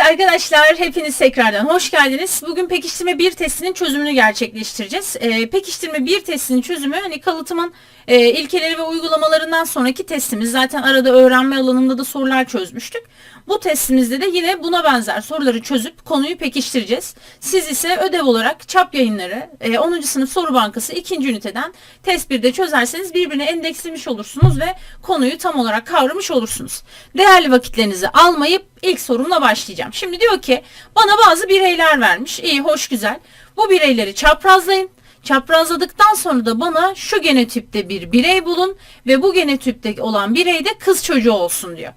Evet arkadaşlar hepiniz tekrardan hoş geldiniz. Bugün pekiştirme 1 testinin çözümünü gerçekleştireceğiz. Ee, pekiştirme 1 testinin çözümü hani kalıtımın e, ilkeleri ve uygulamalarından sonraki testimiz. Zaten arada öğrenme alanında da sorular çözmüştük. Bu testimizde de yine buna benzer soruları çözüp konuyu pekiştireceğiz. Siz ise ödev olarak çap yayınları e, 10. sınıf soru bankası 2. üniteden test 1'de çözerseniz birbirine endekslemiş olursunuz ve konuyu tam olarak kavramış olursunuz. Değerli vakitlerinizi almayıp ilk sorumla başlayacağım. Şimdi diyor ki bana bazı bireyler vermiş. İyi hoş güzel. Bu bireyleri çaprazlayın. Çaprazladıktan sonra da bana şu genotipte bir birey bulun ve bu genotipte olan birey de kız çocuğu olsun diyor.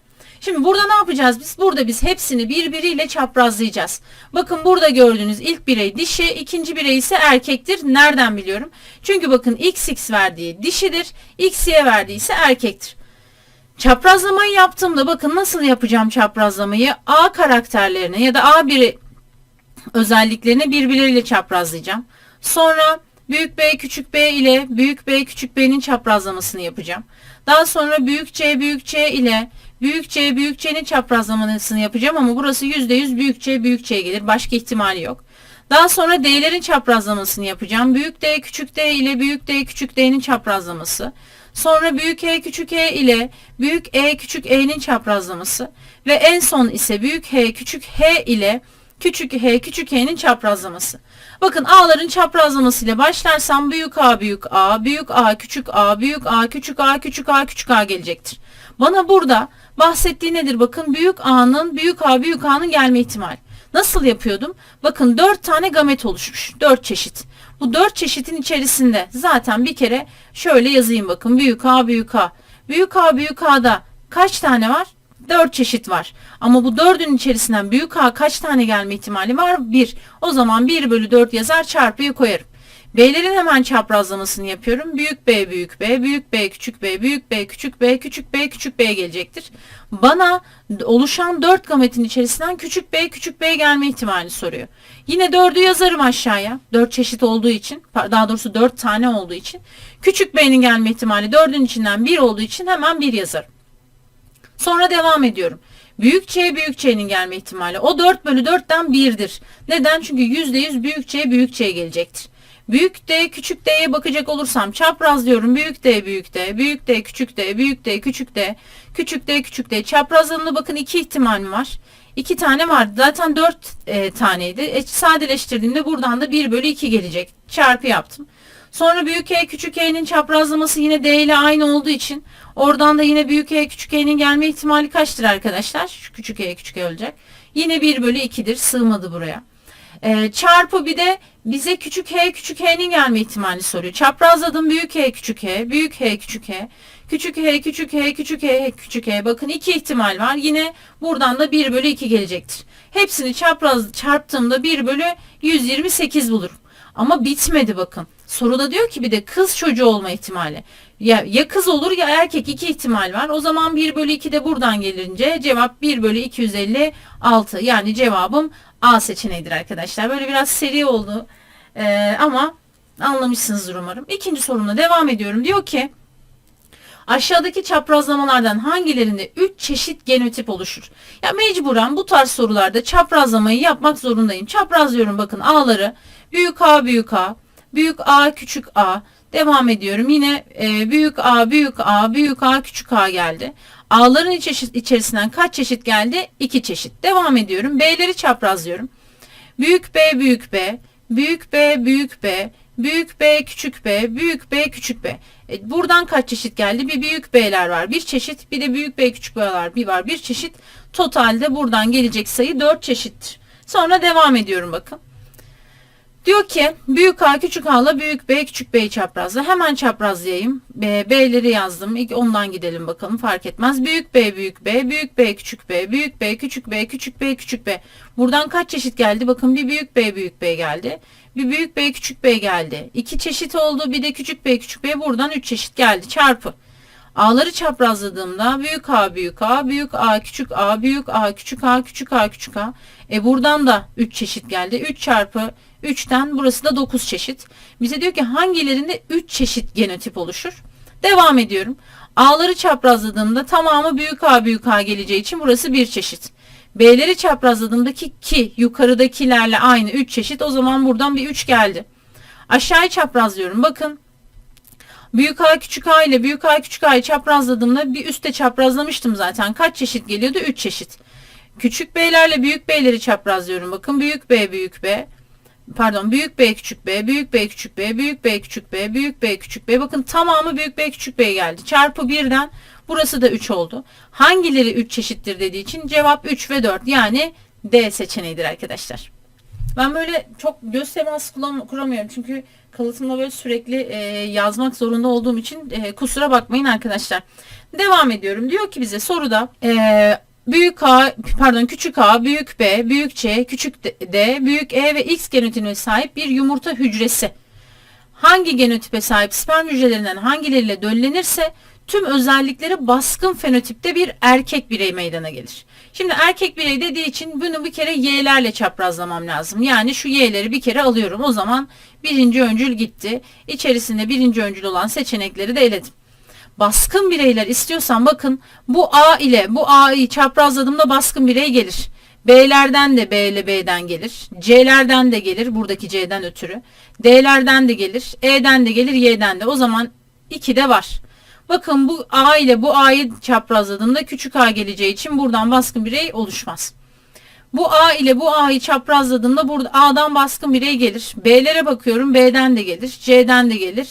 Şimdi burada ne yapacağız biz? Burada biz hepsini birbiriyle çaprazlayacağız. Bakın burada gördüğünüz ilk birey dişi, ikinci birey ise erkektir. Nereden biliyorum? Çünkü bakın XX verdiği dişidir, XY verdiği ise erkektir. Çaprazlamayı yaptığımda bakın nasıl yapacağım çaprazlamayı? A karakterlerine ya da A1 özelliklerini birbirleriyle çaprazlayacağım. Sonra büyük B küçük B ile büyük B küçük B'nin çaprazlamasını yapacağım. Daha sonra büyük C büyük C ile büyük C büyük C'nin çaprazlamasını yapacağım ama burası %100 büyük C büyük C gelir. Başka ihtimali yok. Daha sonra D'lerin çaprazlamasını yapacağım. Büyük D küçük D ile büyük D küçük D'nin çaprazlaması. Sonra büyük E küçük E ile büyük E küçük E'nin çaprazlaması ve en son ise büyük H küçük H ile küçük H küçük H'nin çaprazlaması. Bakın A'ların çaprazlaması ile başlarsam büyük A büyük A, büyük A küçük A, büyük A küçük A küçük A küçük A gelecektir. Bana burada bahsettiği nedir? Bakın büyük A'nın büyük A büyük A'nın gelme ihtimali. Nasıl yapıyordum? Bakın 4 tane gamet oluşmuş. 4 çeşit. Bu 4 çeşitin içerisinde zaten bir kere şöyle yazayım bakın. Büyük A büyük A. Büyük A büyük A'da kaç tane var? 4 çeşit var. Ama bu 4'ün içerisinden büyük A kaç tane gelme ihtimali var? 1. O zaman 1 bölü 4 yazar çarpıyı koyarım. B'lerin hemen çaprazlamasını yapıyorum. Büyük B büyük B, büyük B küçük B, büyük B küçük B, küçük B küçük B gelecektir. Bana oluşan 4 gametin içerisinden küçük B küçük B gelme ihtimali soruyor. Yine 4'ü yazarım aşağıya. 4 çeşit olduğu için, daha doğrusu 4 tane olduğu için. Küçük B'nin gelme ihtimali 4'ün içinden 1 olduğu için hemen 1 yazarım. Sonra devam ediyorum. Büyük C büyük C'nin gelme ihtimali. O 4 bölü 4'ten 1'dir. Neden? Çünkü %100 büyük C büyük C gelecektir. Büyük D küçük D'ye bakacak olursam çapraz diyorum. Büyük D büyük D, büyük D küçük D, büyük D küçük D, küçük D küçük D. Çaprazlarında bakın iki ihtimal var? İki tane var. Zaten dört e, taneydi. E, sadeleştirdiğimde buradan da 1 bölü 2 gelecek. Çarpı yaptım. Sonra büyük E küçük E'nin çaprazlaması yine D ile aynı olduğu için oradan da yine büyük E küçük E'nin gelme ihtimali kaçtır arkadaşlar? Şu küçük E küçük E olacak. Yine 1 bölü 2'dir. Sığmadı buraya. E, çarpı bir de bize küçük h küçük h'nin gelme ihtimali soruyor. Çaprazladım büyük h küçük h, büyük h küçük h, küçük h küçük h küçük h küçük h. Bakın iki ihtimal var. Yine buradan da 1 bölü 2 gelecektir. Hepsini çapraz çarptığımda 1 bölü 128 bulurum. Ama bitmedi bakın. Soruda diyor ki bir de kız çocuğu olma ihtimali. Ya, ya kız olur ya erkek iki ihtimal var. O zaman 1 bölü 2 de buradan gelince cevap 1 bölü 256. Yani cevabım A seçeneğidir arkadaşlar. Böyle biraz seri oldu. Ee, ama anlamışsınızdır umarım. İkinci sorumla devam ediyorum. Diyor ki Aşağıdaki çaprazlamalardan hangilerinde 3 çeşit genotip oluşur? Ya mecburen bu tarz sorularda çaprazlamayı yapmak zorundayım. Çaprazlıyorum bakın A'ları. Büyük A büyük A, büyük A küçük A. Devam ediyorum. Yine e, büyük A büyük A büyük A küçük A geldi. A'ların içerisinden kaç çeşit geldi? 2 çeşit. Devam ediyorum. B'leri çaprazlıyorum. Büyük B büyük B, büyük B büyük B, büyük B küçük B, büyük B küçük B. E, buradan kaç çeşit geldi? Bir büyük B'ler var. Bir çeşit. Bir de büyük B küçük B var. Bir var. Bir çeşit. Totalde buradan gelecek sayı 4 çeşittir. Sonra devam ediyorum bakın. Diyor ki büyük A küçük A ile büyük B küçük B'yi çaprazla. Hemen çaprazlayayım. B, B'leri yazdım. İlk ondan gidelim bakalım fark etmez. Büyük B büyük B, büyük B küçük B, büyük B küçük B, küçük B küçük B. Buradan kaç çeşit geldi? Bakın bir büyük B büyük B geldi. Bir büyük B küçük B geldi. İki çeşit oldu. Bir de küçük B küçük B. Buradan üç çeşit geldi. Çarpı. A'ları çaprazladığımda büyük A büyük A büyük A küçük A büyük A küçük A küçük A küçük A. E buradan da 3 çeşit geldi. 3 çarpı 3'ten burası da 9 çeşit. Bize diyor ki hangilerinde 3 çeşit genotip oluşur? Devam ediyorum. A'ları çaprazladığımda tamamı büyük A büyük A geleceği için burası bir çeşit. B'leri çaprazladığımdaki ki yukarıdakilerle aynı 3 çeşit o zaman buradan bir 3 geldi. Aşağıyı çaprazlıyorum. Bakın Büyük A küçük A ile büyük A küçük A'yı çaprazladığımda bir üstte çaprazlamıştım zaten. Kaç çeşit geliyordu? 3 çeşit. Küçük B'lerle büyük B'leri çaprazlıyorum. Bakın büyük B büyük B. Pardon büyük B küçük B, büyük B küçük B, büyük B küçük B, büyük B küçük B. Bakın tamamı büyük B küçük B geldi. Çarpı birden burası da 3 oldu. Hangileri 3 çeşittir dediği için cevap 3 ve 4 yani D seçeneğidir arkadaşlar. Ben böyle çok göz teması kuramıyorum çünkü kalıtımda böyle sürekli e, yazmak zorunda olduğum için e, kusura bakmayın arkadaşlar. Devam ediyorum. Diyor ki bize soruda e, büyük A pardon küçük A, büyük B, büyük C, küçük D, büyük E ve X genotipine sahip bir yumurta hücresi hangi genotipe sahip sperm hücrelerinden hangileriyle döllenirse tüm özellikleri baskın fenotipte bir erkek birey meydana gelir. Şimdi erkek birey dediği için bunu bir kere y'lerle çaprazlamam lazım. Yani şu y'leri bir kere alıyorum. O zaman birinci öncül gitti. İçerisinde birinci öncül olan seçenekleri de eledim. Baskın bireyler istiyorsan bakın bu A ile bu A'yı çaprazladığımda baskın birey gelir. B'lerden de B ile B'den gelir. C'lerden de gelir. Buradaki C'den ötürü. D'lerden de gelir. E'den de gelir. Y'den de. O zaman 2 de var. Bakın bu A ile bu A'yı çaprazladığımda küçük A geleceği için buradan baskın birey oluşmaz. Bu A ile bu A'yı çaprazladığımda burada A'dan baskın birey gelir. B'lere bakıyorum. B'den de gelir. C'den de gelir.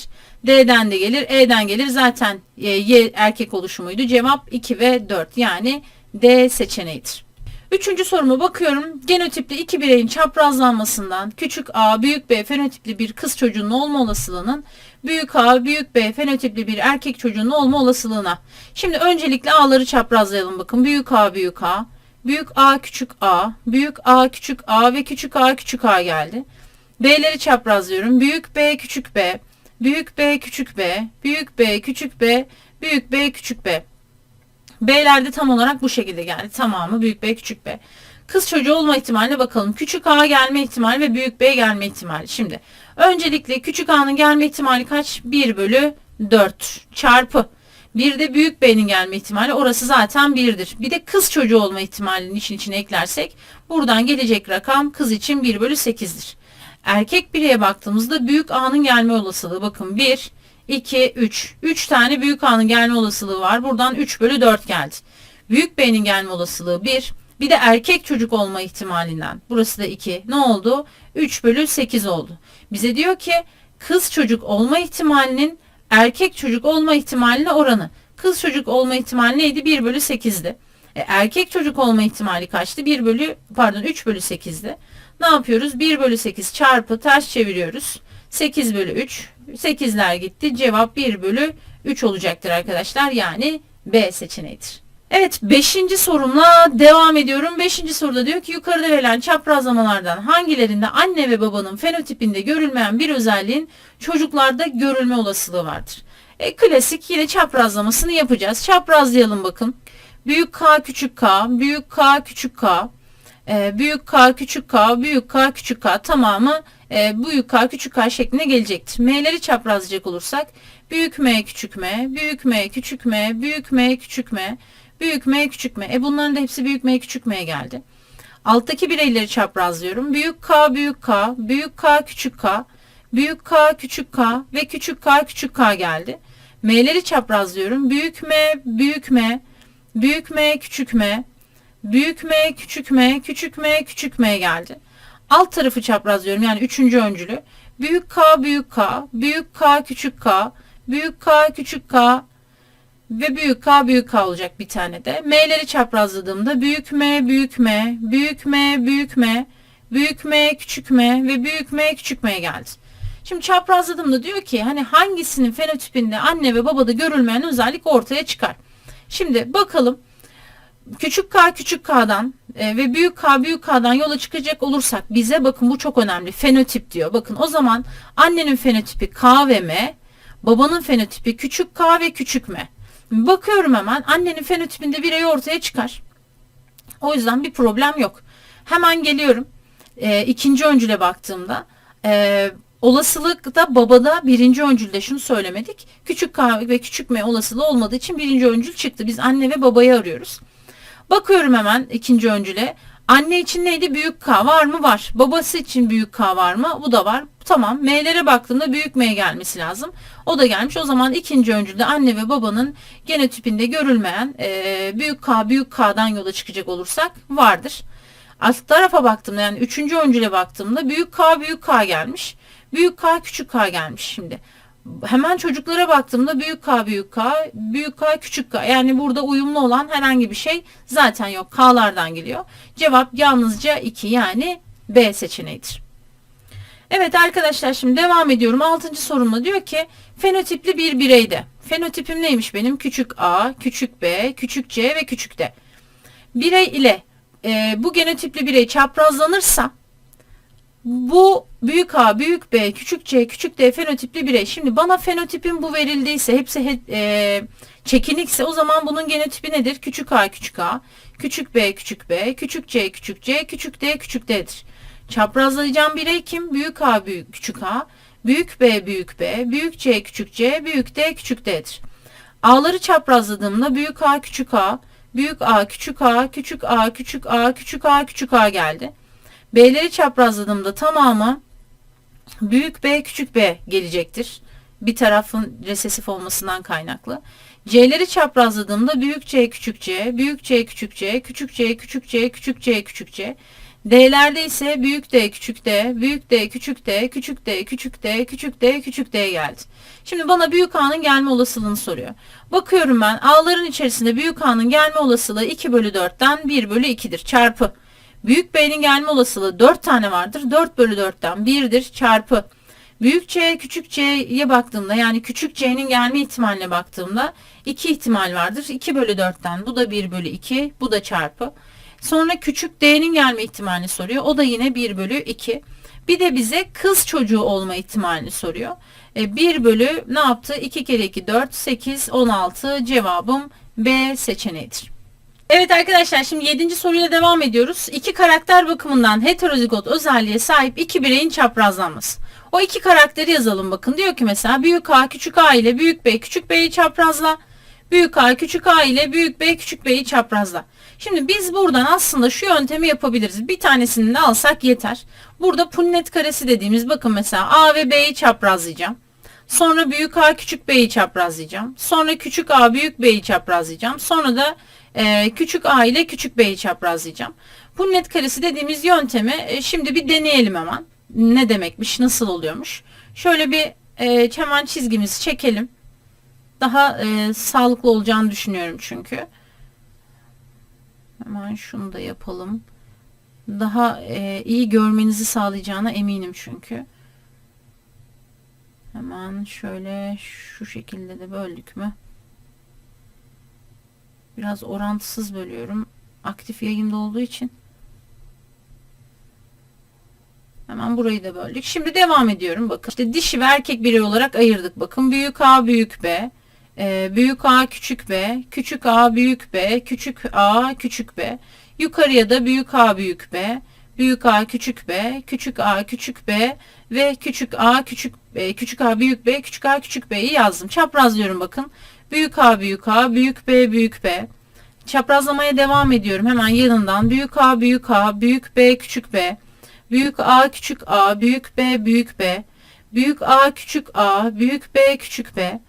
D'den de gelir. E'den gelir. Zaten e, Y erkek oluşumuydu. Cevap 2 ve 4. Yani D seçeneğidir. Üçüncü soruma bakıyorum. Genotipli iki bireyin çaprazlanmasından küçük A, büyük B fenotipli bir kız çocuğunun olma olasılığının büyük A, büyük B fenotipli bir erkek çocuğunun olma olasılığına. Şimdi öncelikle A'ları çaprazlayalım bakın. Büyük A, büyük A, büyük A, küçük A, büyük A, küçük A ve küçük A, küçük A geldi. B'leri çaprazlıyorum. Büyük B, küçük B, büyük B, küçük B, büyük B, küçük B, büyük B, küçük B. B'lerde tam olarak bu şekilde geldi. Tamamı büyük B küçük B. Kız çocuğu olma ihtimaline bakalım. Küçük A gelme ihtimali ve büyük B gelme ihtimali. Şimdi öncelikle küçük A'nın gelme ihtimali kaç? 1 bölü 4 çarpı. Bir de büyük B'nin gelme ihtimali orası zaten 1'dir. Bir de kız çocuğu olma ihtimalinin için içine eklersek buradan gelecek rakam kız için 1 bölü 8'dir. Erkek bireye baktığımızda büyük A'nın gelme olasılığı bakın 1, 2, 3. 3 tane büyük A'nın gelme olasılığı var. Buradan 3 bölü 4 geldi. Büyük B'nin gelme olasılığı 1. Bir de erkek çocuk olma ihtimalinden. Burası da 2. Ne oldu? 3 bölü 8 oldu. Bize diyor ki kız çocuk olma ihtimalinin erkek çocuk olma ihtimaline oranı. Kız çocuk olma ihtimali neydi? 1 bölü 8'di. E, erkek çocuk olma ihtimali kaçtı? 1 bölü pardon 3 bölü 8'di. Ne yapıyoruz? 1 bölü 8 çarpı ters çeviriyoruz. 8 bölü 3. 8'ler gitti. Cevap 1 bölü 3 olacaktır arkadaşlar. Yani B seçeneğidir. Evet 5. sorumla devam ediyorum. 5. soruda diyor ki yukarıda verilen çaprazlamalardan hangilerinde anne ve babanın fenotipinde görülmeyen bir özelliğin çocuklarda görülme olasılığı vardır. E, klasik yine çaprazlamasını yapacağız. Çaprazlayalım bakın. Büyük K küçük K, büyük K küçük K, e, büyük K küçük K, büyük K küçük K tamamı e, büyük K küçük K şeklinde gelecektir. M'leri çaprazlayacak olursak büyük M küçük M, büyük M küçük M, büyük M küçük M, büyük M küçük M. E bunların da hepsi büyük M küçük M geldi. Alttaki bireyleri çaprazlıyorum. Büyük K büyük K, büyük K küçük K, büyük K küçük K ve küçük K küçük K geldi. M'leri çaprazlıyorum. Büyük M büyük M, büyük M küçük M, büyük M küçük M, küçük M küçük M geldi. Alt tarafı çaprazlıyorum yani üçüncü öncülü. Büyük K büyük K, büyük K küçük K, büyük K küçük K ve büyük K büyük K olacak bir tane de. M'leri çaprazladığımda büyük M büyük M, büyük M büyük M, büyük M küçük M ve büyük M küçük M geldi. Şimdi çaprazladığımda diyor ki hani hangisinin fenotipinde anne ve babada görülmeyen özellik ortaya çıkar. Şimdi bakalım küçük k küçük k'dan e, ve büyük k büyük k'dan yola çıkacak olursak bize bakın bu çok önemli fenotip diyor. Bakın o zaman annenin fenotipi k ve m, babanın fenotipi küçük k ve küçük m. Bakıyorum hemen annenin fenotipinde birey ortaya çıkar. O yüzden bir problem yok. Hemen geliyorum. E, ikinci öncüle baktığımda e, Olasılıkta babada birinci öncülde şunu söylemedik. Küçük K ve küçük M olasılığı olmadığı için birinci öncül çıktı. Biz anne ve babayı arıyoruz. Bakıyorum hemen ikinci öncüle. Anne için neydi? Büyük K var mı? Var. Babası için büyük K var mı? Bu da var. Tamam. M'lere baktığımda büyük M gelmesi lazım. O da gelmiş. O zaman ikinci öncülde anne ve babanın genotipinde görülmeyen e, büyük K büyük K'dan yola çıkacak olursak vardır. Alt tarafa baktığımda yani üçüncü öncüle baktığımda büyük K büyük K gelmiş. Büyük K küçük K gelmiş şimdi. Hemen çocuklara baktığımda büyük K büyük K, büyük K küçük K. Yani burada uyumlu olan herhangi bir şey zaten yok. K'lardan geliyor. Cevap yalnızca 2 yani B seçeneğidir. Evet arkadaşlar şimdi devam ediyorum. Altıncı sorumla diyor ki fenotipli bir bireyde. Fenotipim neymiş benim? Küçük A, küçük B, küçük C ve küçük D. Birey ile e, bu genotipli birey çaprazlanırsa bu büyük A, büyük B, küçük C, küçük D fenotipli birey. Şimdi bana fenotipin bu verildiyse hepsi he, e, çekinikse o zaman bunun genotipi nedir? Küçük A, küçük A, küçük B, küçük B, küçük C, küçük C, küçük D, küçük D'dir. Çaprazlayacağım birey kim? Büyük A, büyük, küçük A, büyük B, büyük B, büyük C, küçük C, büyük D, küçük D'dir. A'ları çaprazladığımda büyük A, küçük A, büyük A, küçük A, küçük A, küçük A, küçük A, küçük A geldi. B'leri çaprazladığımda tamamı büyük B küçük B gelecektir. Bir tarafın resesif olmasından kaynaklı. C'leri çaprazladığımda büyük C küçük C, büyük C küçük C, küçük C küçük C, küçük C küçük C. D'lerde ise büyük D küçük D, büyük D küçük D, küçük D küçük D, küçük D küçük D geldi. Şimdi bana büyük A'nın gelme olasılığını soruyor. Bakıyorum ben A'ların içerisinde büyük A'nın gelme olasılığı 2 bölü 4'ten 1 bölü 2'dir çarpı. Büyük B'nin gelme olasılığı 4 tane vardır. 4 bölü 4'ten 1'dir çarpı. Büyük C küçük C'ye baktığımda yani küçük C'nin gelme ihtimaline baktığımda 2 ihtimal vardır. 2 bölü 4'ten bu da 1 bölü 2 bu da çarpı. Sonra küçük D'nin gelme ihtimalini soruyor. O da yine 1 bölü 2. Bir de bize kız çocuğu olma ihtimalini soruyor. E, 1 bölü ne yaptı? 2 kere 2 4 8 16 cevabım B seçeneğidir. Evet arkadaşlar şimdi 7. soruyla devam ediyoruz. İki karakter bakımından heterozigot özelliğe sahip iki bireyin çaprazlanması. O iki karakteri yazalım bakın. Diyor ki mesela büyük A küçük A ile büyük B küçük B'yi çaprazla. Büyük A küçük A ile büyük B küçük B'yi çaprazla. Şimdi biz buradan aslında şu yöntemi yapabiliriz. Bir tanesini de alsak yeter. Burada punnet karesi dediğimiz bakın mesela A ve B'yi çaprazlayacağım. Sonra büyük A küçük B'yi çaprazlayacağım. Sonra küçük A büyük B'yi çaprazlayacağım. Sonra da e, küçük a ile küçük b'yi çaprazlayacağım. Bu net karesi dediğimiz yöntemi e, şimdi bir deneyelim hemen. Ne demekmiş, nasıl oluyormuş. Şöyle bir e, hemen çizgimizi çekelim. Daha e, sağlıklı olacağını düşünüyorum çünkü. Hemen şunu da yapalım. Daha e, iyi görmenizi sağlayacağına eminim çünkü. Hemen şöyle şu şekilde de böldük mü? Biraz orantısız bölüyorum. Aktif yayında olduğu için. Hemen burayı da böldük. Şimdi devam ediyorum. Bakın işte dişi ve erkek birey olarak ayırdık. Bakın büyük A büyük B. E, büyük A küçük B. Küçük A büyük B. Küçük A küçük B. Yukarıya da büyük A büyük B. Büyük A küçük B. Küçük A küçük B. Ve küçük A küçük B. Küçük A büyük B. Küçük A küçük B'yi yazdım. Çaprazlıyorum bakın. Büyük A büyük A, büyük B büyük B. Çaprazlamaya devam ediyorum. Hemen yanından büyük A büyük A, büyük B küçük B. Büyük A küçük A, büyük B büyük B. Büyük A küçük A, büyük B küçük B.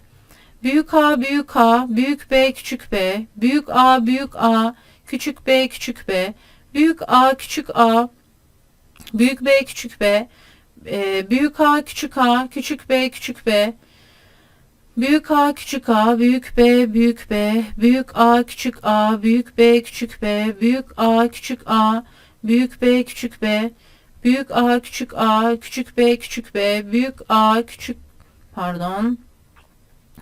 Büyük A büyük A, büyük B küçük B. Büyük A büyük A, küçük B küçük B. Büyük A küçük A, büyük B küçük B. Ee, büyük A küçük A, küçük B küçük B. Büyük A küçük A büyük B büyük B büyük A küçük A büyük B küçük B büyük A küçük A büyük B küçük B büyük A küçük A küçük B küçük B büyük A küçük pardon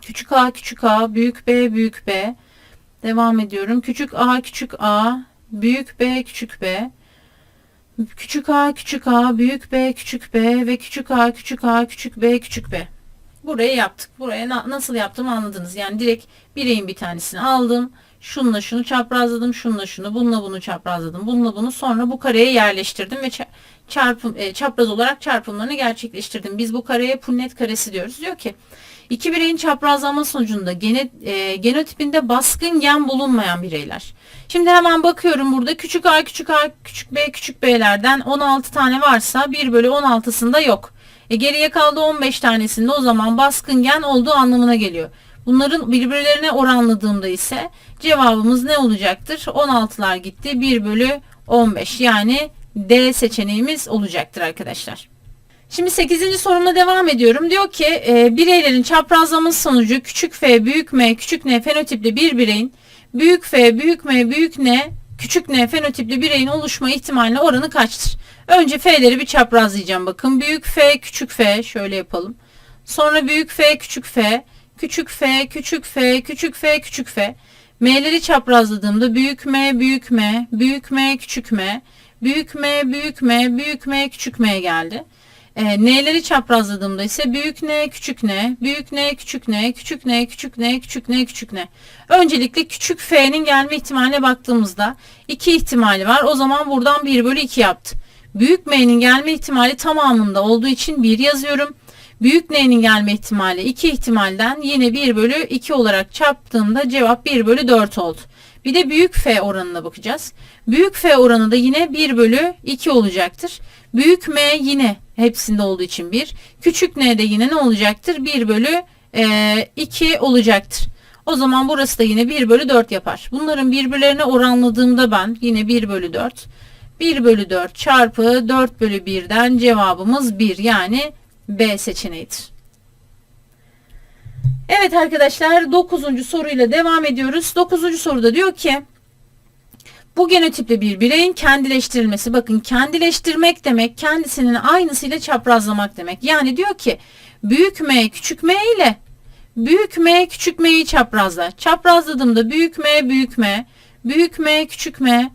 küçük A küçük A büyük B büyük B devam ediyorum küçük A küçük A büyük B küçük B küçük A küçük A büyük B küçük B ve küçük A küçük A küçük B küçük B Burayı yaptık. Buraya na nasıl yaptım anladınız. Yani direkt bireyin bir tanesini aldım. Şunla şunu çaprazladım. Şunla şunu. Bununla bunu çaprazladım. Bununla bunu sonra bu kareye yerleştirdim ve çarpım e, çapraz olarak çarpımlarını gerçekleştirdim. Biz bu kareye punnet karesi diyoruz. Diyor ki iki bireyin çaprazlanma sonucunda gene, e, genotipinde baskın gen bulunmayan bireyler. Şimdi hemen bakıyorum burada küçük a küçük a küçük b küçük b'lerden 16 tane varsa 1 bölü 16'sında yok. E geriye kaldı 15 tanesinde o zaman baskın gen olduğu anlamına geliyor. Bunların birbirlerine oranladığımda ise cevabımız ne olacaktır? 16'lar gitti 1 bölü 15 yani D seçeneğimiz olacaktır arkadaşlar. Şimdi 8. sorumla devam ediyorum. Diyor ki e, bireylerin çaprazlaması sonucu küçük f, büyük m, küçük n fenotipli bir bireyin büyük f, büyük m, büyük n, küçük n fenotipli bireyin oluşma ihtimaline oranı kaçtır? Önce f'leri bir çaprazlayacağım bakın. Büyük f, küçük f şöyle yapalım. Sonra büyük f, küçük f, küçük f, küçük f, küçük f, küçük f. M'leri çaprazladığımda büyük m, büyük m, büyük m, küçük m, büyük m, büyük m, büyük m, küçük m geldi. E, n'leri çaprazladığımda ise büyük n, küçük n, büyük n, küçük n, küçük n, küçük n, küçük n, küçük n. Öncelikle küçük f'nin gelme ihtimaline baktığımızda iki ihtimali var. O zaman buradan 1 bölü 2 yaptı. Büyük m'nin gelme ihtimali tamamında olduğu için 1 yazıyorum. Büyük n'nin gelme ihtimali 2 ihtimalden yine 1 bölü 2 olarak çarptığımda cevap 1 bölü 4 oldu. Bir de büyük f oranına bakacağız. Büyük f oranı da yine 1 bölü 2 olacaktır. Büyük m yine hepsinde olduğu için 1. Küçük n de yine ne olacaktır? 1 bölü e, 2 olacaktır. O zaman burası da yine 1 bölü 4 yapar. Bunların birbirlerine oranladığımda ben yine 1 bölü 4. 1 bölü 4 çarpı 4 bölü 1'den cevabımız 1 yani B seçeneğidir. Evet arkadaşlar 9. soruyla devam ediyoruz. 9. soruda diyor ki bu genotipli bir bireyin kendileştirilmesi. Bakın kendileştirmek demek kendisinin aynısıyla çaprazlamak demek. Yani diyor ki büyük M küçük M ile büyük M küçük M'yi çaprazla. Çaprazladığımda büyük M büyük M, büyük M küçük M,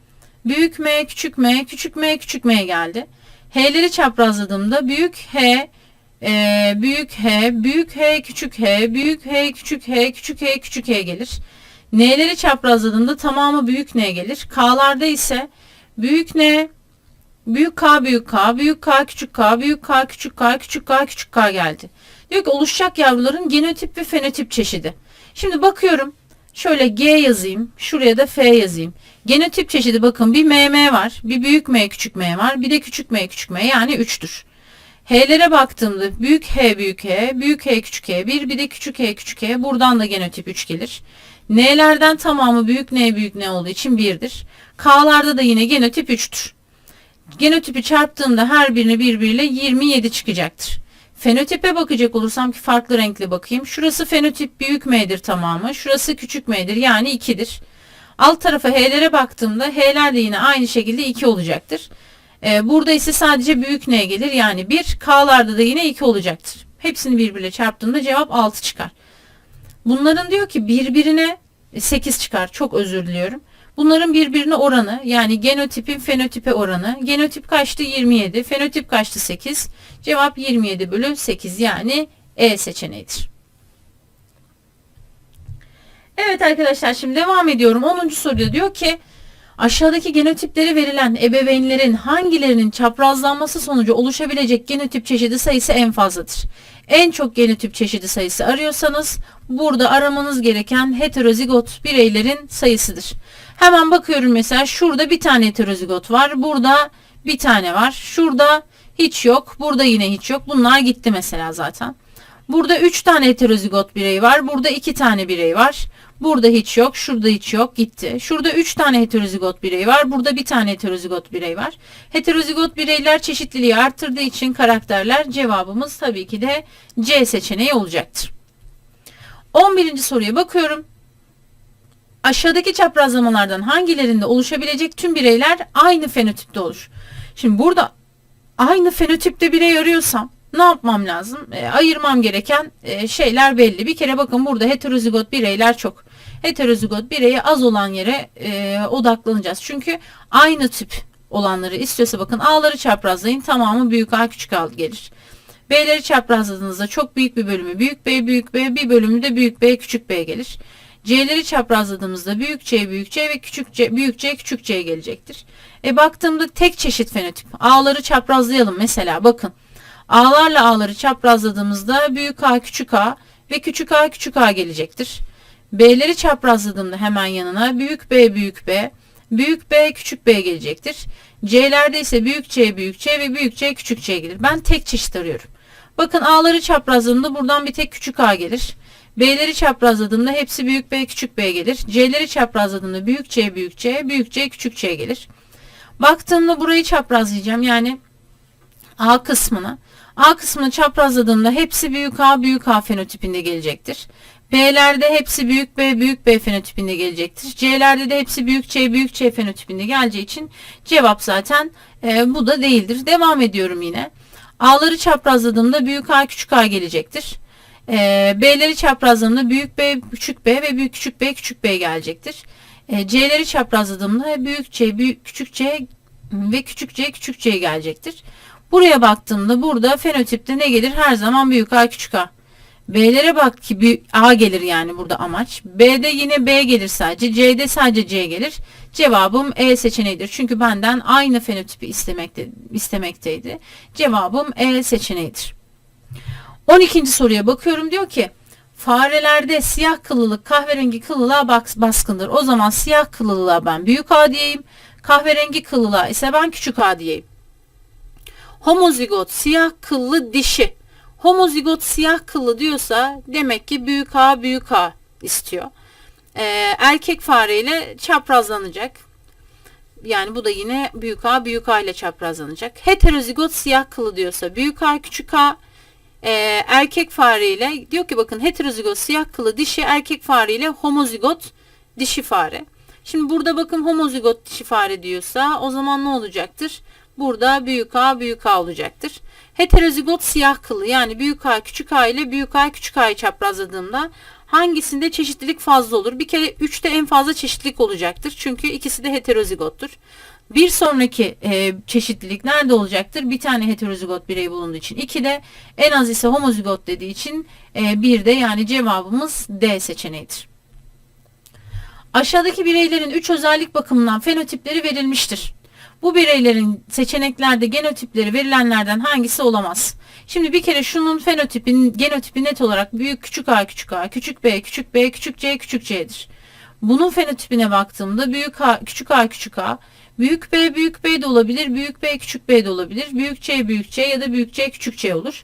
büyük M küçük M, küçük M küçük M geldi. H'leri çaprazladığımda büyük H e, büyük H, büyük H, küçük H, büyük H, küçük H, küçük H, küçük H gelir. N'leri çaprazladığımda tamamı büyük N gelir. K'larda ise büyük N, büyük K, büyük K, büyük K, küçük K, büyük K, küçük K, küçük K, küçük K geldi. Diyor ki oluşacak yavruların genotip ve fenotip çeşidi. Şimdi bakıyorum. Şöyle G yazayım. Şuraya da F yazayım. Genotip çeşidi bakın bir MM var. Bir büyük M küçük M var. Bir de küçük M küçük M yani 3'tür. H'lere baktığımda büyük H büyük H, büyük H küçük H 1 bir de küçük H küçük H buradan da genotip 3 gelir. N'lerden tamamı büyük N büyük N olduğu için 1'dir. K'larda da yine genotip 3'tür. Genotipi çarptığımda her birini birbiriyle 27 çıkacaktır. Fenotipe bakacak olursam ki farklı renkli bakayım. Şurası fenotip büyük M'dir tamamı. Şurası küçük M'dir yani 2'dir. Alt tarafa H'lere baktığımda H'ler de yine aynı şekilde 2 olacaktır. Ee, burada ise sadece büyük N gelir yani 1. K'larda da yine 2 olacaktır. Hepsini birbiriyle çarptığımda cevap 6 çıkar. Bunların diyor ki birbirine 8 çıkar. Çok özür diliyorum. Bunların birbirine oranı yani genotipin fenotipe oranı. Genotip kaçtı? 27. Fenotip kaçtı? 8. Cevap 27 bölü 8 yani E seçeneğidir. Evet arkadaşlar şimdi devam ediyorum. 10. soruda diyor ki aşağıdaki genotipleri verilen ebeveynlerin hangilerinin çaprazlanması sonucu oluşabilecek genotip çeşidi sayısı en fazladır? En çok genotip çeşidi sayısı arıyorsanız burada aramanız gereken heterozigot bireylerin sayısıdır. Hemen bakıyorum mesela şurada bir tane heterozigot var. Burada bir tane var. Şurada hiç yok. Burada yine hiç yok. Bunlar gitti mesela zaten. Burada 3 tane heterozigot birey var. Burada 2 tane birey var. Burada hiç yok. Şurada hiç yok. Gitti. Şurada 3 tane heterozigot birey var. Burada bir tane heterozigot birey var. Heterozigot bireyler çeşitliliği arttırdığı için karakterler cevabımız tabii ki de C seçeneği olacaktır. 11. soruya bakıyorum. Aşağıdaki çaprazlamalardan hangilerinde oluşabilecek tüm bireyler aynı fenotipte olur? Şimdi burada aynı fenotipte birey arıyorsam ne yapmam lazım? E, ayırmam gereken e, şeyler belli. Bir kere bakın burada heterozigot bireyler çok. Heterozigot bireyi az olan yere e, odaklanacağız. Çünkü aynı tip olanları istiyorsa bakın A'ları çaprazlayın tamamı büyük A küçük A gelir. B'leri çaprazladığınızda çok büyük bir bölümü büyük B büyük B bir bölümü de büyük B küçük B gelir. C'leri çaprazladığımızda büyük C büyük C ve küçük C büyük C küçük C gelecektir. E baktığımda tek çeşit fenotip. A'ları çaprazlayalım mesela bakın. A'larla A'ları çaprazladığımızda büyük A küçük A ve küçük A küçük A gelecektir. B'leri çaprazladığımda hemen yanına büyük B büyük B, büyük B küçük B gelecektir. C'lerde ise büyük C büyük C ve büyük C küçük C gelir. Ben tek çeşit arıyorum. Bakın A'ları çaprazladığımda buradan bir tek küçük A gelir. B'leri çaprazladığımda hepsi büyük B küçük B gelir. C'leri çaprazladığımda büyük C büyük C, büyük C küçük C gelir. Baktığımda burayı çaprazlayacağım. Yani A kısmına. A kısmını çaprazladığımda hepsi büyük A büyük A fenotipinde gelecektir. B'lerde hepsi büyük B büyük B fenotipinde gelecektir. C'lerde de hepsi büyük C büyük C fenotipinde geleceği için cevap zaten e, bu da değildir. Devam ediyorum yine. A'ları çaprazladığımda büyük A küçük A gelecektir. E, B'leri çaprazladığımda büyük B küçük B ve büyük küçük B küçük B gelecektir. E, C'leri çaprazladığımda büyük C büyük küçük C ve küçük C küçük C gelecektir. Buraya baktığımda burada fenotipte ne gelir? Her zaman büyük A küçük A. B'lere bak ki büyük A gelir yani burada amaç. B'de yine B gelir sadece. C'de sadece C gelir. Cevabım E seçeneğidir. Çünkü benden aynı fenotipi istemekte, istemekteydi. Cevabım E seçeneğidir. 12. soruya bakıyorum diyor ki farelerde siyah kıllılık kahverengi kıllılığa bas- baskındır. O zaman siyah kıllılığa ben büyük A diyeyim. Kahverengi kıllılığa ise ben küçük A diyeyim. Homozigot siyah kıllı dişi. Homozigot siyah kıllı diyorsa demek ki büyük A büyük A istiyor. Ee, erkek fareyle çaprazlanacak. Yani bu da yine büyük A büyük A ile çaprazlanacak. Heterozigot siyah kıllı diyorsa büyük A küçük A ee, erkek fareyle diyor ki bakın heterozigot siyah kıllı dişi erkek fareyle homozigot dişi fare. Şimdi burada bakın homozigot dişi fare diyorsa o zaman ne olacaktır? Burada büyük A büyük A olacaktır. Heterozigot siyah kıllı yani büyük A küçük A ile büyük A küçük A'yı çaprazladığımda hangisinde çeşitlilik fazla olur? Bir kere 3'te en fazla çeşitlilik olacaktır. Çünkü ikisi de heterozigottur. Bir sonraki e, çeşitlilik nerede olacaktır? Bir tane heterozigot birey bulunduğu için. 2 de en az ise homozigot dediği için e, bir de yani cevabımız D seçeneğidir. Aşağıdaki bireylerin 3 özellik bakımından fenotipleri verilmiştir. Bu bireylerin seçeneklerde genotipleri verilenlerden hangisi olamaz? Şimdi bir kere şunun fenotipin genotipi net olarak büyük küçük a küçük a, küçük b küçük b küçük c küçük c'dir. Bunun fenotipine baktığımda büyük a küçük a küçük a, büyük b büyük b de olabilir, büyük b küçük b de olabilir, büyük c büyük c ya da büyük c küçük c olur.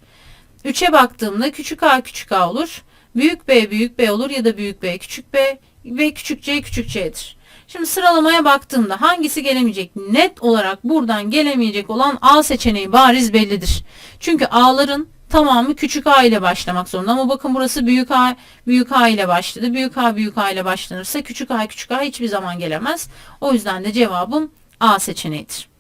3'e baktığımda küçük a küçük a olur, büyük b büyük b olur ya da büyük b küçük b ve küçük c küçük c'dir. Şimdi sıralamaya baktığımda hangisi gelemeyecek? Net olarak buradan gelemeyecek olan A seçeneği bariz bellidir. Çünkü A'ların tamamı küçük A ile başlamak zorunda. Ama bakın burası büyük A, büyük A ile başladı. Büyük A, büyük A ile başlanırsa küçük A, küçük A hiçbir zaman gelemez. O yüzden de cevabım A seçeneğidir.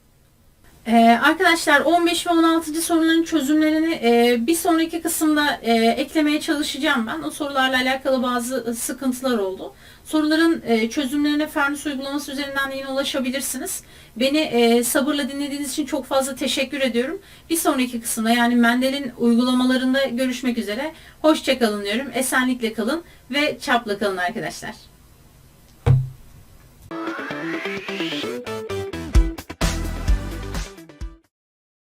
Ee, arkadaşlar 15 ve 16. soruların çözümlerini e, bir sonraki kısımda e, eklemeye çalışacağım ben. O sorularla alakalı bazı e, sıkıntılar oldu. Soruların e, çözümlerine Fernus uygulaması üzerinden yine ulaşabilirsiniz. Beni e, sabırla dinlediğiniz için çok fazla teşekkür ediyorum. Bir sonraki kısımda yani Mendel'in uygulamalarında görüşmek üzere. Hoşçakalın diyorum. Esenlikle kalın ve çapla kalın arkadaşlar.